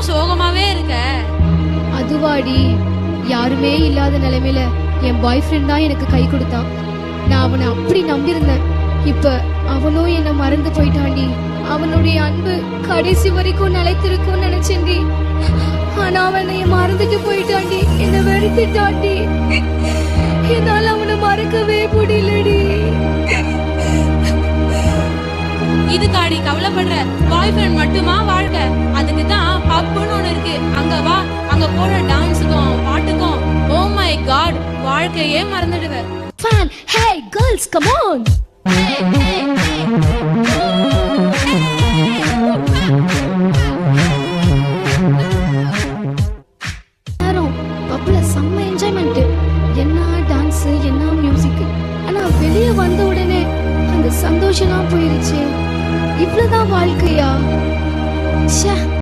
இன்னமும் சோகமாவே இருக்க. அதுவாடி யாருமே இல்லாத நிலைமையில என் பாய் ஃப்ரெண்ட் தான் எனக்கு கை கொடுத்தான். நான் அவனை அப்படி நம்பியிருந்தேன். இப்ப அவனும் என்னை மறந்து போயிட்டான்டி அவனுடைய அன்பு கடைசி வரைக்கும் நிலைத்திருக்கும்னு நினைச்சேன்டி. ஆனா அவன் என்னைய மறந்துட்டு போயிட்டான்டி என்னை வெறுத்துட்டான்டி என்னால அவனை மறக்கவே முடியலடி. இதுக்காடி கவலைப்படுற பாய் ஃப்ரெண்ட் மட்டுமா வாழ்க்கை? அதுக்கு தான் போற டான்ஸுக்கும் பாட்டுக்கும் ஓ மை காட் வாழ்க்கையே மறந்துடுவேன். Fan hey girls come on செம்ம என்ஜாய்மெண்ட் என்ன டான்ஸ் என்ன மியூசிக் ஆனா வெளியே வந்த உடனே அந்த சந்தோஷம்லாம் போயிருச்சு. இவ்வளவுதான் வாழ்க்கையா?